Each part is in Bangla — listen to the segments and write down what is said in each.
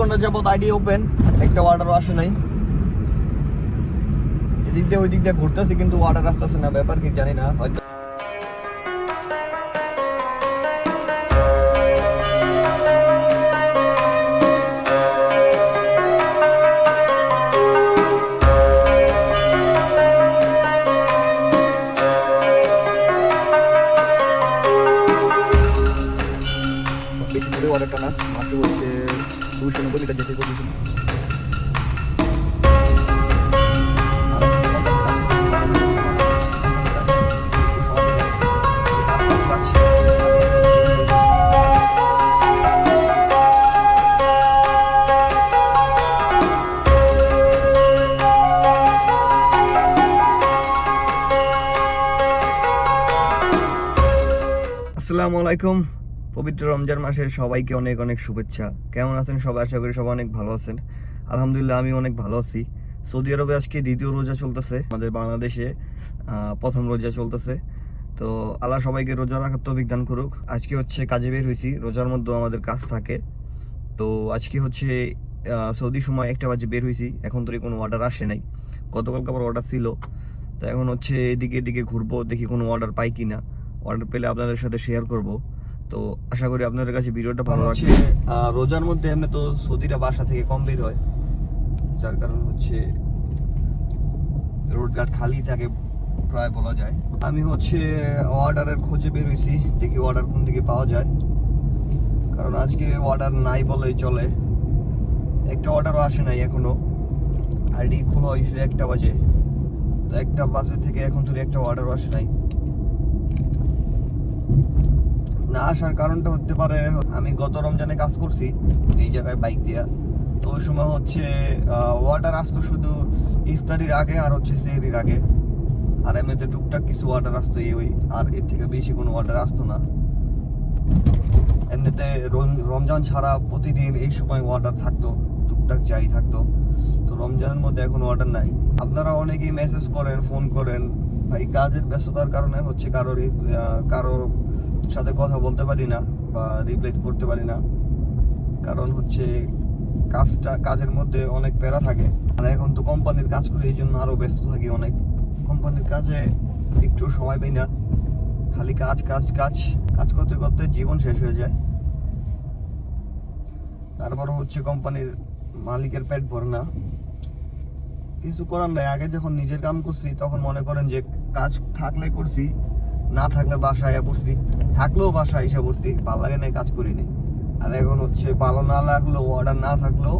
ঘণ্টা যাবত আইডি ওপেন একটা অর্ডারও আসে নাই। এদিক দিয়ে ওই দিক দিয়ে ঘুরতেছি, কিন্তু অর্ডার আসতেছে না, ব্যাপার কি জানি না, হয়তো অর্ডারটা না হচ্ছে দুশো নব্বই মিটার যেতে করেছি আসসালামু আলাইকুম। পবিত্র রমজান মাসের সবাইকে অনেক অনেক শুভেচ্ছা। কেমন আছেন সবাই? আশা করি সবাই অনেক ভালো আছেন। আলহামদুলিল্লাহ, আমি অনেক ভালো আছি। সৌদি আরবে আজকে দ্বিতীয় রোজা চলতেছে। আমাদের বাংলাদেশে প্রথম রোজা চলতেছে। তো আল্লাহ সবাইকে রোজা রাখার তো দান করুক। আজকে হচ্ছে কাজে বের হয়েছি। রোজার মধ্যেও আমাদের কাজ থাকে। তো আজকে হচ্ছে সৌদি সময় একটা বাজে বের হয়েছি। এখন তো কোনো অর্ডার আসে নাই। গতকালকে আবার অর্ডার ছিল। তো এখন হচ্ছে এদিকে এদিকে ঘুরবো, দেখি কোনো অর্ডার পাই কি না অর্ডার পেলে আপনাদের সাথে শেয়ার করব। তো আশা করি আপনাদের কাছে ভিডিওটা ভালো লাগছে রোজার মধ্যে এমনি তো সৌদিরা বাসা থেকে কম বের হয়। যার কারণ হচ্ছে রোড ঘাট খালি থাকে প্রায় বলা যায়। আমি হচ্ছে অর্ডারের খোঁজে বের হয়েছি দেখি অর্ডার কোন দিকে পাওয়া যায়। কারণ আজকে অর্ডার নাই বলেই চলে। একটা অর্ডারও আসে নাই এখনও। আইডি খোলা হয়েছে একটা বাজে। তো একটা বাজে থেকে এখন তো একটা অর্ডারও আসে নাই। না আসার কারণটা হতে পারে, আমি গত রমজানে কাজ করছি এই জায়গায় বাইক দিয়া। তো ওই সময় হচ্ছে অর্ডার আসতো শুধু ইফতারির আগে আর হচ্ছে সেহরির আগে। আর এমনিতে টুকটাক কিছু অর্ডার আসতো এই ওই, আর এর থেকে বেশি কোনো অর্ডার আসতো না। এমনিতে রম- রমজান ছাড়া প্রতিদিন এই সময় অর্ডার থাকতো, টুকটাক যাই থাকতো। তো রমজানের মধ্যে এখন অর্ডার নাই। আপনারা অনেকেই মেসেজ করেন ফোন করেন, ভাই, কাজের ব্যস্ততার কারণে হচ্ছে কারোর কারোর সাথে কথা বলতে পারি না বা রিপ্লাই করতে পারি না। কারণ হচ্ছে কাজটা, কাজের মধ্যে অনেক প্যারা থাকে। আর এখন তো কোম্পানির কাজ করি এই জন্য আরও ব্যস্ত থাকি অনেক। কোম্পানির কাজে একটু সময় পাই না। খালি কাজ কাজ কাজ কাজ করতে করতে জীবন শেষ হয়ে যায়। তারপর হচ্ছে কোম্পানির মালিকের পেট ভরে না। কিছু করার নাই। আগে যখন নিজের কাম করছি, তখন মনে করেন যে কাজ থাকলে করছি। না থাকলে বাসায় পড়ছি। থাকলেও বাসায় এসে পড়ছি, ভালো লাগে না কাজ করিনি আর এখন হচ্ছে ভালো না লাগলেও অর্ডার না থাকলেও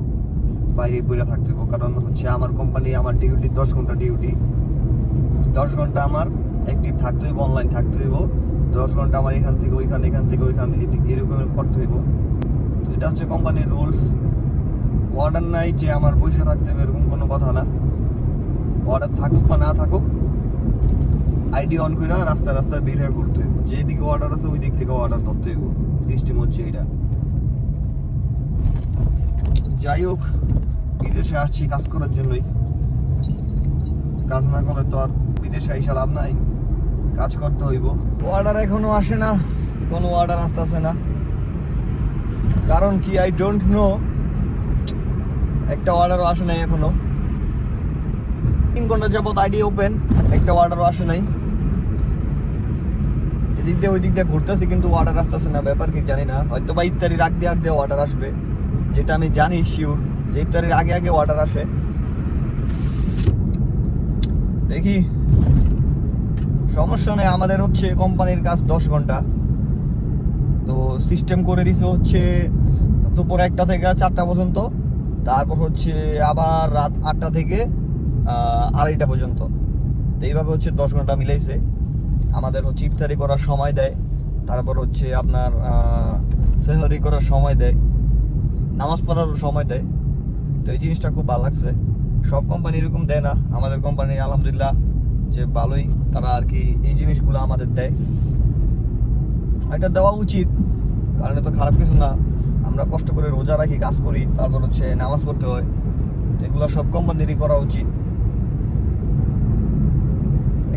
বাইরে পড়ে থাকতে হবে কারণ হচ্ছে আমার কোম্পানি আমার ডিউটি দশ ঘণ্টা ডিউটি দশ ঘণ্টা আমার অ্যাক্টিভ থাকতে হইব অনলাইন থাকতে হইব। দশ ঘণ্টা আমার এখান থেকে, ওইখানে, এখান থেকে, ওইখানে এরকম করতে হইব। তো এটা হচ্ছে কোম্পানির রুলস অর্ডার নাই যে আমার পয়সা থাকতে হবে, এরকম কোনো কথা না। অর্ডার থাকুক বা না থাকুক আইডি অন করে রাস্তায় রাস্তায় বের হয়ে করতে হইব। যেদিকে অর্ডার আছে ওই দিক থেকে অর্ডার ধরতে হইব। সিস্টেম হচ্ছে এটা যাই হোক, বিদেশে আসছি কাজ করার জন্যই। কাজ না করলে তো আর বিদেশে আইসা লাভ নাই। কাজ করতে হইব। অর্ডার এখনও আসে না। কোনো অর্ডার আসতে আসে না। কারণ কি আই ডোন্ট নো একটা অর্ডারও আসে নাই এখনও। তিন ঘণ্টা যাবত আইডি ওপেন একটা অর্ডারও আসে নাই। এদিক দিয়ে ওই দিক দিয়ে ঘুরতেছি, কিন্তু অর্ডার আসতেছে না, ব্যাপার কি জানি না। হয়তো বা ইত্যাদির আগ দিয়ে আগ দিয়ে অর্ডার আসবে, যেটা আমি জানি শিওর যে ইত্যাদির আগে আগে অর্ডার আসে। দেখি। সমস্যা নেই, আমাদের হচ্ছে কোম্পানির কাজ দশ ঘণ্টা। তো সিস্টেম করে দিছে হচ্ছে দুপুর একটা থেকে চারটা পর্যন্ত, তারপর হচ্ছে আবার রাত আটটা থেকে আড়াইটা পর্যন্ত। তো এইভাবে হচ্ছে দশ ঘণ্টা মিলাইছে। আমাদের হচ্ছে ইফতারি করার সময় দেয়। তারপর হচ্ছে আপনার সেহরি করার সময় দেয়। নামাজ পড়ারও সময় দেয়। তো এই জিনিসটা খুব ভালো লাগছে। সব কোম্পানি এরকম দেয় না। আমাদের কোম্পানি আলহামদুলিল্লাহ যে ভালোই তারা আর কি এই জিনিসগুলো আমাদের দেয়। এটা দেওয়া উচিত। কারণ তো খারাপ কিছু না। আমরা কষ্ট করে রোজা রাখি, কাজ করি, তারপর হচ্ছে নামাজ পড়তে হয়। এগুলো সব কোম্পানিরই করা উচিত।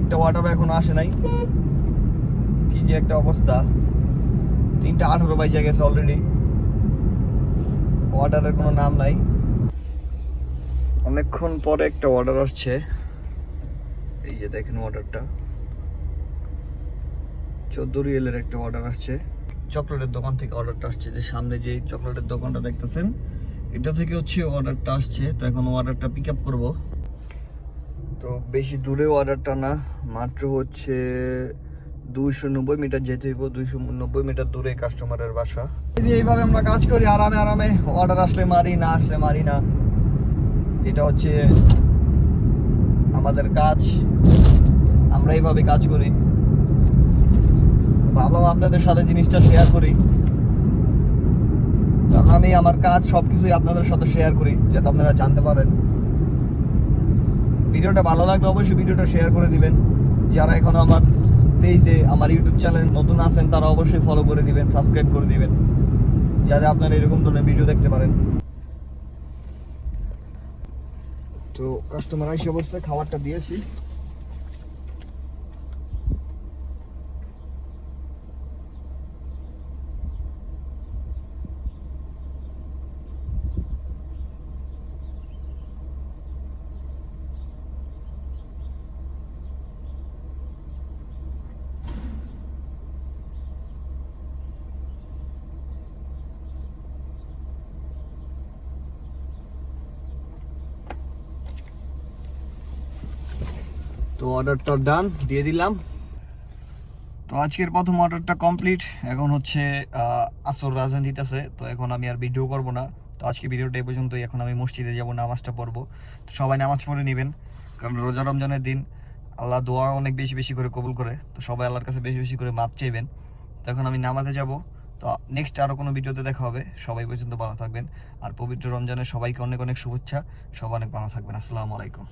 একটা অর্ডারও এখন আসে নাই। কি যে একটা অবস্থা। তিনটা আঠারো বাইজে গেছে অলরেডি অর্ডারের কোনো নাম নাই। অনেকক্ষণ পরে একটা অর্ডার আসছে। এই যে দেখেন অর্ডারটা চোদ্দ রিয়েলের একটা অর্ডার আসছে। চকলেটের দোকান থেকে অর্ডারটা আসছে। যে সামনে যে চকলেটের দোকানটা দেখতেছেন, এটা থেকে হচ্ছে অর্ডারটা আসছে। তো এখন অর্ডারটা পিক আপ করব। তো বেশি দূরে অর্ডারটা না, মাত্র হচ্ছে দুইশো নব্বই মিটার যেতে হইব, দুইশো নব্বই মিটার দূরে কাস্টমারের বাসা। এই এইভাবে আমরা কাজ করি, আরামে আরামে অর্ডার আসলে মারি, না আসলে মারি না। এটা হচ্ছে আমাদের কাজ, আমরা এইভাবে কাজ করি। ভাবলাম আপনাদের সাথে জিনিসটা শেয়ার করি। আমি আমার কাজ সবকিছুই আপনাদের সাথে শেয়ার করি, যাতে আপনারা জানতে পারেন। ভিডিওটা ভালো লাগলে অবশ্যই ভিডিওটা শেয়ার করে দিবেন। যারা এখনও আমার পেজে আমার ইউটিউব চ্যানেল নতুন আছেন, তারা অবশ্যই ফলো করে দিবেন সাবস্ক্রাইব করে দিবেন, যাতে আপনারা এরকম ধরনের ভিডিও দেখতে পারেন। তো কাস্টমার আইসে অবশ্যই খাবারটা দিয়েছি। তো অর্ডারটা ডান, দিয়ে দিলাম। তো আজকের প্রথম অর্ডারটা কমপ্লিট। এখন হচ্ছে আসর রাজধানী দিতেছে, তো এখন আমি আর ভিডিও করব না। তো আজকে ভিডিওটা এই পর্যন্তই। এখন আমি মসজিদে যাব, নামাজটা পড়ব। তো সবাই নামাজ পড়ে নেবেন, কারণ রোজা রমজানের দিন আল্লাহ দোয়া অনেক বেশি বেশি করে কবুল করে। তো সবাই আল্লাহর কাছে বেশি বেশি করে মাপ চাইবেন। তো এখন আমি নামাজে যাব। তো নেক্সট আরও কোনো ভিডিওতে দেখা হবে। সবাই পর্যন্ত ভালো থাকবেন। আর পবিত্র রমজানের সবাইকে অনেক অনেক শুভেচ্ছা। সবাই অনেক ভালো থাকবেন। আসসালামু আলাইকুম।